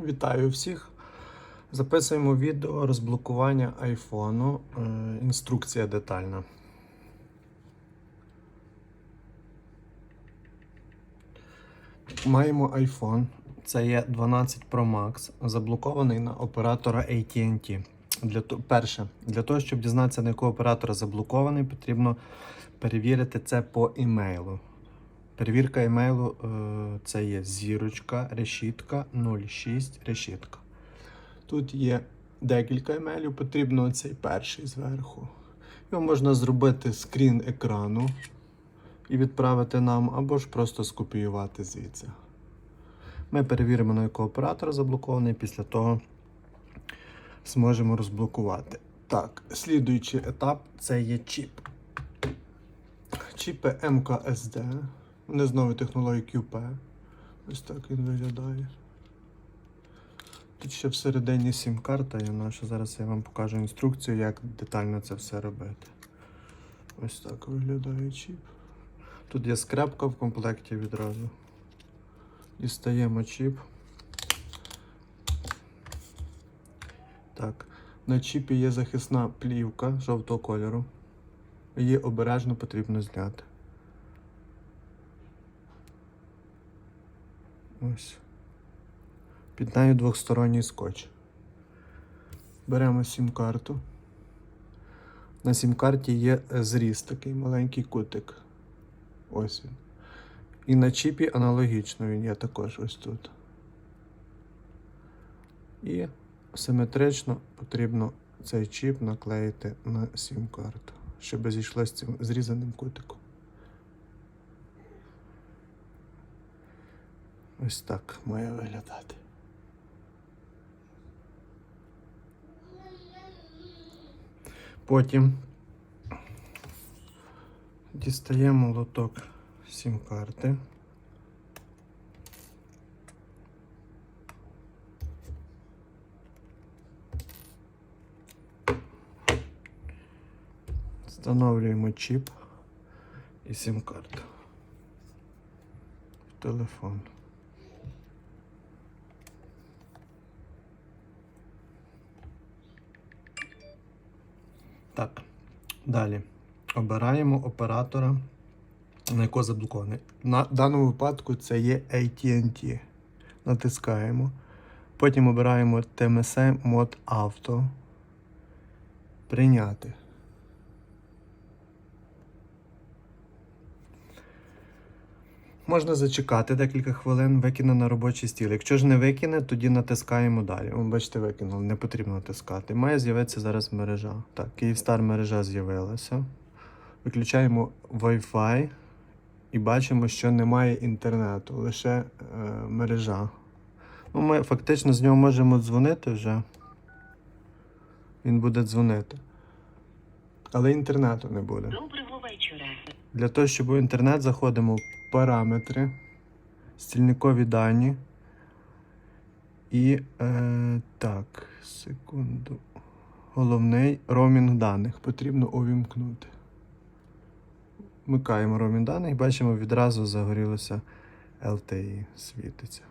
Вітаю всіх. Записуємо відео розблокування айфону. Е, Інструкція детальна. Маємо iPhone. Це є 12 Pro Max, заблокований на оператора AT&T. Для перше, для того, щоб дізнатися, на якого оператора заблокований, потрібно перевірити це по імейлу. Перевірка емейлу е, це є зірочка, решітка 06 решітка. Тут є декілька емейлів, потрібно цей перший зверху. Його можна зробити скрін екрану і відправити нам, або ж просто скопіювати звідси. Ми перевіримо, на якого оператора заблокований, після того зможемо розблокувати. Так, слідуючий етап це є чіп. Чіпи МКСД. Вони з нової технології QP. Ось так він виглядає. Тут ще всередині сім-карта є наша. Зараз я вам покажу інструкцію, як детально це все робити. Ось так виглядає чіп. Тут є скрепка в комплекті відразу. Дістаємо чіп. Так. На чіпі є захисна плівка жовтого кольору. Її обережно потрібно зняти. Ось. Під нею двохсторонній скотч. Беремо сім-карту. На сім-карті є зріз, такий маленький кутик. Ось він. І на чіпі аналогічно він є також ось тут. І симетрично потрібно цей чіп наклеїти на сім-карту, щоб зійшло з цим зрізаним кутиком. Ось так має виглядати. Потім дістаємо лоток сім-карти. Встановлюємо чіп і сім-карту в телефон. Так, далі. Обираємо оператора, на якого заблокований. На даному випадку це є AT&T. Натискаємо. Потім обираємо TMS мод авто. Прийняти. Можна зачекати декілька хвилин, викине на робочий стіл. Якщо ж не викине, тоді натискаємо далі. О, бачите, викинули, не потрібно натискати. Має з'явитися зараз мережа. Так, Київстар мережа з'явилася. Виключаємо Wi-Fi і бачимо, що немає інтернету, лише е, мережа. Ну, Ми фактично з нього можемо дзвонити вже. Він буде дзвонити. Але інтернету не буде. Доброго вечора. Для того, щоб у інтернет заходимо в параметри, стільникові дані. І е, так, секунду. Головний роумінг даних потрібно увімкнути. Вмикаємо роумінг даних, бачимо, відразу загорілося LTE світиться.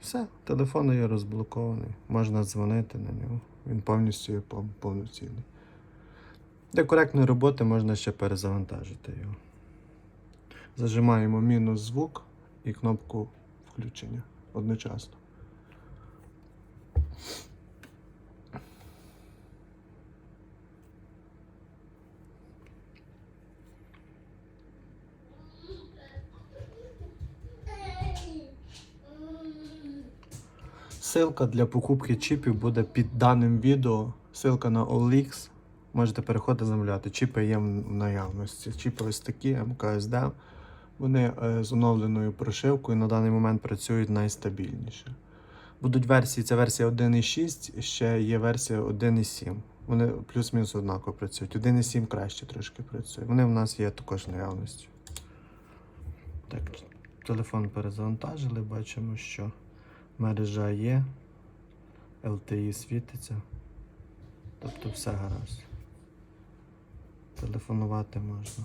Все, телефон є розблокований. Можна дзвонити на нього. Він повністю повноцінний. Для коректної роботи можна ще перезавантажити його. Зажимаємо мінус звук і кнопку включення одночасно. Ссылка для покупки чіпів буде під даним відео. Ссылка на OLX. Можете переходити замовляти. Чіпи є в наявності. Чіпи ось такі МКСД. Вони е, з оновленою прошивкою на даний момент працюють найстабільніше. Будуть версії, це версія 1.6, ще є версія 1.7. Вони плюс-мінус однаково працюють. 1.7 краще трошки працює. Вони в нас є також наявності. Так, телефон перезавантажили, бачимо, що мережа є, LTE світиться. Тобто все гаразд. Телефонувати можна.